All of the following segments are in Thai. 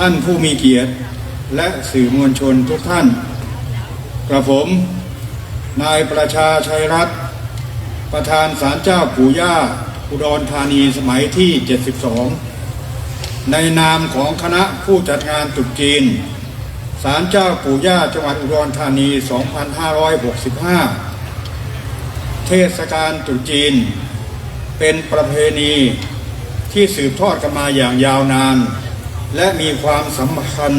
ท่านผู้มีเกียรติ และสื่อมวลชนทุกท่าน กระผม นายประชาชัยรัตน์ประธานศาลเจ้าปู่ย่าอุดรธานีสมัยที่ 72 ในนามของคณะผู้จัดงานตรุษจีนศาลเจ้าปู่ย่าจังหวัดอุดรธานี 2565 เทศกาลตรุษจีน เป็นประเพณีที่สืบทอดกันมาอย่างยาวนาน และมีความสำคัญ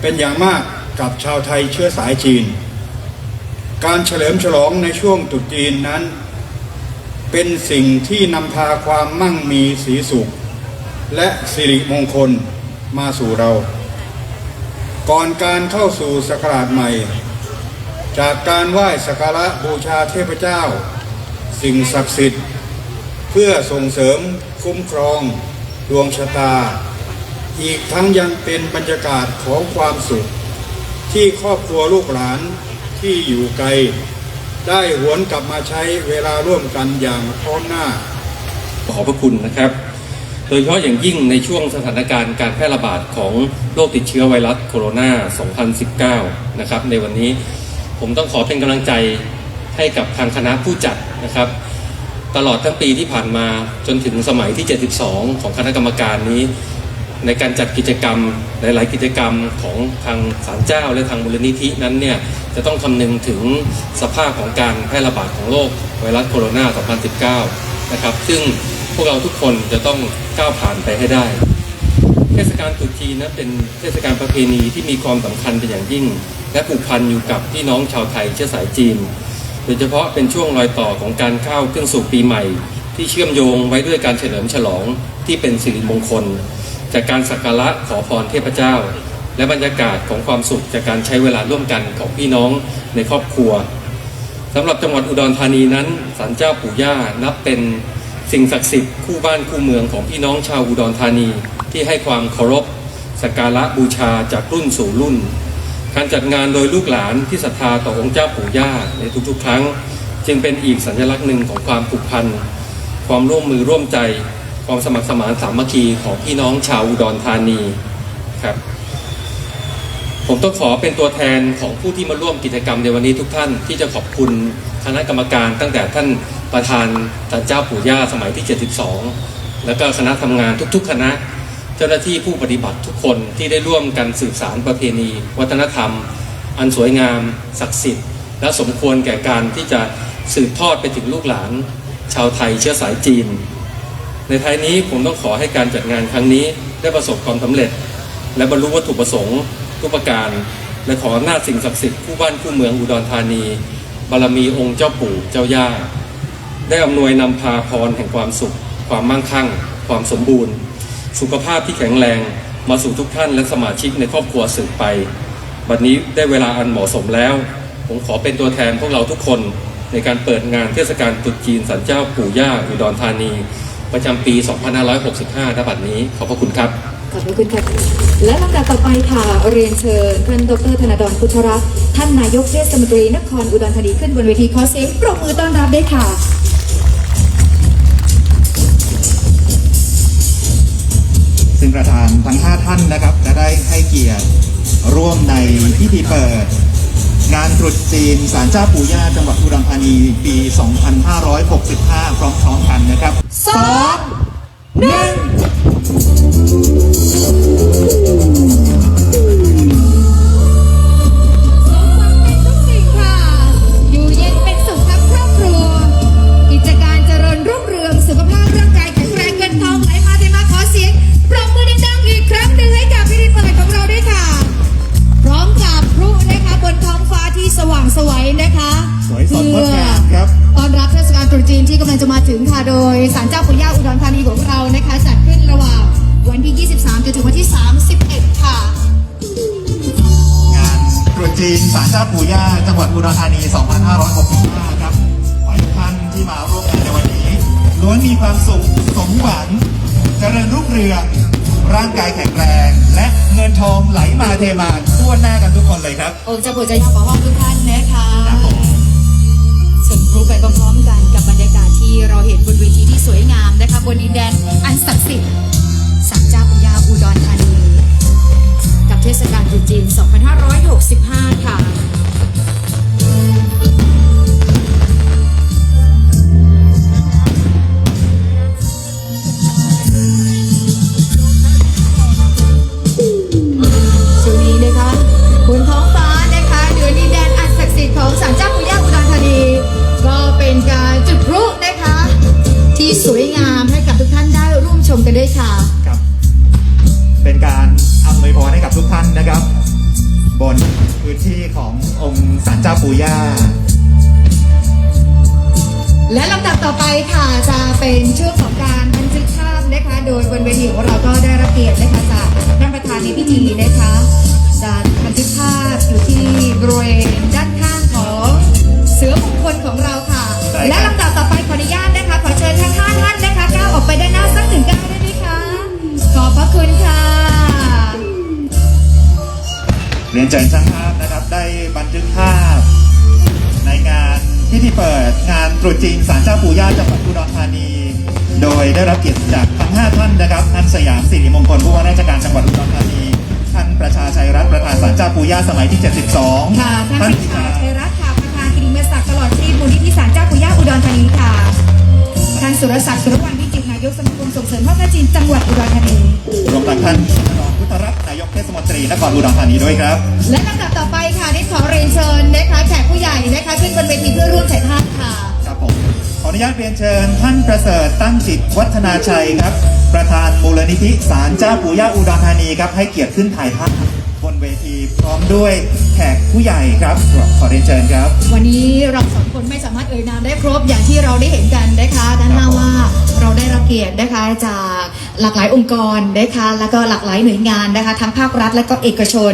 เป็นอย่างมากกับชาวไทยเชื้อสายจีน การเฉลิมฉลองในช่วงตรุษจีนนั้น เป็นสิ่งที่นำพาความมั่งมีสีสุข และสิริมงคลมาสู่เรา ก่อนการเข้าสู่ศักราชใหม่ จากการไหว้สักการะบูชาเทพเจ้า สิ่งศักดิ์สิทธิ์ เพื่อส่งเสริมคุ้มครอง ดวงชะตา อีกทั้งยังเป็นบรรยากาศของความสุข ที่ครอบครัวลูกหลานที่อยู่ไกล ได้หวนกลับมาใช้เวลาร่วมกันอย่างพร้อมหน้า ขอบพระคุณนะครับ โดยเฉพาะอย่างยิ่งในช่วงสถานการณ์การแพร่ระบาดของโรคติดเชื้อไวรัสโคโรนา 2019 นะครับ ในวันนี้ผมต้องขอเป็นกำลังใจให้กับทางคณะผู้จัดนะครับตลอดทั้งปีที่ผ่านมาจนถึงสมัยที่ 72 ของคณะกรรมการนี้ ในการจัดกิจกรรมหลาย ๆ กิจกรรมของทางศาลเจ้าและทางมูลนิธินั้นเนี่ยจะต้องคำนึงถึงสภาพของการแพร่ระบาดของโรคไวรัสโคโรนา 2019 นะครับ ซึ่งพวกเราทุกคนจะต้องก้าวผ่านไปให้ได้ เทศกาลตรุษจีนนะเป็นเทศกาลประเพณีที่มีความสำคัญเป็นอย่างยิ่ง และผูกพันอยู่กับพี่น้องชาวไทยเชื้อสายจีน โดยเฉพาะเป็นช่วงรอยต่อของการเข้าขึ้นสู่ปีใหม่ ที่เชื่อมโยงไว้ด้วยการเฉลิมฉลองที่เป็นสิริมงคล จากการสักการะขอพรเทพเจ้า และบรรยากาศของความสุขจากการใช้เวลาร่วมกันของพี่น้องในครอบครัวสำหรับจังหวัดอุดรธานีนั้นศาลเจ้าปู่ย่านับเป็นสิ่งศักดิ์สิทธิ์คู่บ้านคู่เมืองของพี่น้องชาวอุดรธานี ที่ให้ความเคารพสักการะบูชาจากรุ่นสู่รุ่น การจัดงานโดยลูกหลานที่ศรัทธาต่อองค์เจ้าปู่ย่าในทุกๆ ครั้ง จึงเป็นอีกสัญลักษณ์หนึ่งของความผูกพัน ความร่วมมือร่วมใจ ความสมัครสมานสามัคคีของพี่น้องชาวอุดรธานีครับ ผมต้องขอเป็นตัวแทนของผู้ที่มาร่วมกิจกรรมในวันนี้ทุกท่าน ที่จะขอบคุณคณะกรรมการ ตั้งแต่ท่านประธานศาลเจ้าปู่ย่าสมัยที่ 72 แล้วก็คณะทำงานทุก ๆ คณะ เจ้าหน้าที่ผู้ปฏิบัติทุกคนที่ได้ร่วมกันสืบสารประเพณี วัฒนธรรม อันสวยงาม ศักดิ์สิทธิ์ และสมควรแก่การที่จะสืบทอดไปถึงลูกหลาน ชาวไทยเชื้อสายจีน ในท้ายนี้ผมต้องขอให้การจัดงานครั้งนี้ได้ประสบความสำเร็จ และบรรลุวัตถุประสงค์ทุกประการ และขออำนาจสิ่งศักดิ์สิทธิ์คู่บ้านคู่เมืองอุดรธานี บารมีองค์เจ้าปู่เจ้าย่า ได้อำนวยนำพาพรแห่งความสุข ความมั่งคั่ง ความสมบูรณ์ สุขภาพที่แข็งแรงมาสู่ทุกท่านและสมาชิกในครอบครัวสืบไป บัดนี้ได้เวลาอันเหมาะสมแล้ว ผมขอเป็นตัวแทนพวกเราทุกคนในการเปิดงานเทศกาลตรุษจีนสันเจ้าปู่ย่าอุดรธานี ประจำปี 2565ณบัดนี้ ขอบพระคุณครับ ขอบพระคุณค่ะ และลำดับต่อไปค่ะ เรียนเชิญท่านดรธนดรพุทธรักษ์ท่านนายกเทศมนตรีนครอุดรธานีขึ้นบนเวทีขอเสียงปรบมือต้อนรับด้วยค่ะซึ่งประธานทั้ง 5 ท่านนะครับจะได้ให้เกียรติร่วมในพิธีเปิด งานตรุษจีนศาลเจ้าปู่ย่าจังหวัดอุดรธานีปี 2565 พร้อมๆกันนะครับสองหนึ่ง งจะมาถึงค่ะโดยศาลเจ้าปู่ย่าอุดรธานีของเรานะคะจัดขึ้นระหว่างวันที่ 23 จนถึงวันที่ 31 ค่ะ งานตรุษจีนศาลเจ้าปู่ย่าจังหวัดอุดรธานี 2565 ครับขอให้ทุกท่านที่มาร่วมงานในวันนี้ล้วนมีความสุขสมหวัง เจริญรุ่งเรืองร่างกายแข็งแรง และเงินทองไหลมาเทมาทั่วหน้ากันทุกคนเลยครับ องค์เจ้าปู่เจ้าย่าขอห้องทุกท่านนะคะครับผมส่วนครูไปพร้อมๆกัน น 2565 ที่ขององค์ศาลเจ้าปู่ย่า และลำดับต่อไปค่ะจะเป็นช่วงของการบันทึกภาพนะคะ โดยบนเวทีของเราก็ได้รับเกียรตินะคะจากท่านประธานในพิธีนะคะจะบันทึกภาพอยู่ที่บริเวณด้านข้างของเสือมงคลของเราค่ะใช่ครับและลำดับต่อไปขออนุญาตนะคะ ขอเชิญทั้งห้าท่านนะคะก้าวออกไปด้านหน้าสักหนึ่งก้าวได้ไหมคะขอบพระคุณค่ะเรียนเชิญช่างภา เปิดงานตรุษจีนศาลเจ้าปู่ย่าจังหวัดอุดรธานี โดยได้รับเกียรติจากทั้ง 5 ท่านนะครับท่านสยามสิริมงคลผู้ว่าราชการจังหวัดอุดรธานีท่านประชาชัยรัตน์ประธานศาลเจ้าปู่ย่าสมัยที่ 72ค่ะท่านท่านพิชาชัยรัตน์ค่ะประธานกิติมศักดิ์ตลอดชีพมูลนิธิศาลเจ้าปู่ย่าอุดรธานีค่ะท่านสุรศักดิ์สุรวันวิจิตรนายกสมาคมส่งเสริมภาคจีนจังหวัดอุดรธานีรวมทั้งท่านายกเทศมนตรีนครอุดรธานีด้วยครับ และลำดับต่อไปค่ะได้ขอเรียนเชิญนะคะแขกผู้ใหญ่นะคะขึ้นบนเวทีเพื่อร่วมถ่ายภาพค่ะ ครับผมขออนุญาตเรียนเชิญท่านประเสริฐตั้งจิตวัฒนาชัยครับ ประธานมูลนิธิศาลเจ้าปู่ย่าอุดรธานีครับให้เกียรติขึ้นถ่ายภาพบนเวทีพร้อมด้วยแขกผู้ใหญ่ครับขอเรียนเชิญครับ วันนี้เราสองคนไม่สามารถเอ่ยนามได้ครบอย่างที่เราได้เห็นกันนะคะด้านหน้าว่าเราได้รับเกียรตินะคะจาก หลากหลายองค์กรนะคะแล้วก็หลากหลายหน่วยงานนะคะทั้งภาครัฐและก็เอกชน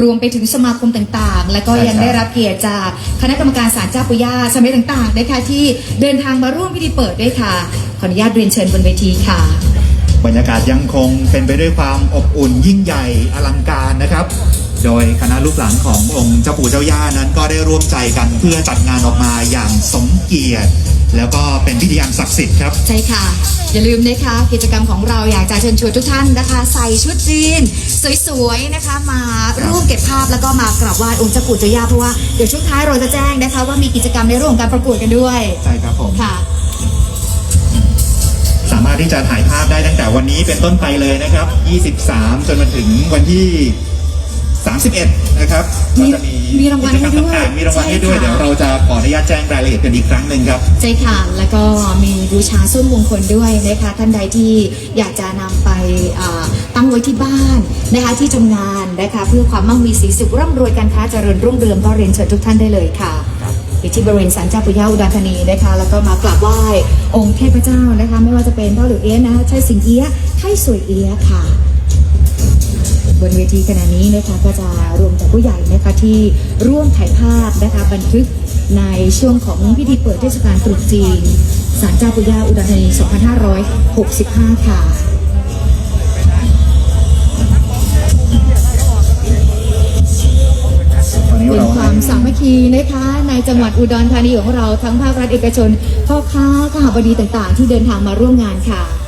รวมไปถึงสมาคมต่างๆ แล้วก็ยังได้รับเกียรติจากคณะกรรมการศาลเจ้าปุย่าสมัยต่างๆนะคะที่เดินทางมาร่วมพิธีเปิดด้วยค่ะ ขออนุญาตเรียนเชิญบนเวทีค่ะ บรรยากาศยังคงเป็นไปด้วยความอบอุ่นยิ่งใหญ่อลังการนะครับ โดยคณะลูกหลานขององค์เจ้าปู่เจ้าย่านั้นก็ได้ร่วมใจกันเพื่อจัดงานออกมาอย่างสมเกียรติ แล้วก็เป็นพิธีอันศักดิ์สิทธิ์ครับ ใช่ค่ะ อย่าลืมนะคะกิจกรรมของเราอยากจะเชิญชวนทุกท่านนะคะ ใส่ชุดจีน สวยๆนะคะ มาร่วมเก็บภาพแล้วก็มากราบไหว้องค์เจ้าปู่เจ้าย่าเพราะว่าเดี๋ยวช่วงท้ายเราจะแจ้งนะคะ ว่ามีกิจกรรมในเรื่องของการประกวดกันด้วยใช่ครับผมค่ะ สามารถที่จะถ่ายภาพได้ตั้งแต่วันนี้เป็นต้นไปเลยนะครับ 23 จนมาถึงวันที่ 31 นะครับก็จะมีมีรางวัลให้ด้วยกิจกรรมต่างๆมีรางวัลให้ด้วย ใช่ค่ะ เดี๋ยวเราจะขออนุญาตแจ้งรายละเอียดกันอีกครั้งหนึ่งครับ ใช่ค่ะ แล้วก็มีบูชาส้นมงคลด้วยนะคะ ท่านใดที่อยากจะนำไปอ่าตั้งไว้ที่บ้านนะคะ ที่ทำงานนะคะ เพื่อความมั่งมีสีสุขร่ำรวยการค้าเจริญรุ่งเรืองก็เรียนเชิญทุกท่านได้เลยค่ะอยู่ที่บริเวณศาลเจ้าปู่ย่าอุดรธานีนะคะ แล้วก็มากราบไหว้องค์เทพเจ้านะคะ ไม่ว่าจะเป็นพ่อหลวงเอี้ยะนะคะใช่สิงเอี้ยะไทสวยเอี้ยะค่ะ บนเวทีขณะนี้นะคะก็จะรวมจากผู้ใหญ่นะคะที่ร่วมถ่ายภาพนะคะบันทึกในช่วงของพิธีเปิดเทศกาลตรุษจีนศาลเจ้าปู่ย่าอุดรธานี 2565 ค่ะเป็นความสามัคคีนะคะ ในจังหวัดอุดรธานีของเราทั้งภาครัฐเอกชนพ่อค้าข้าบดีต่างๆ ที่เดินทางมาร่วมงานค่ะ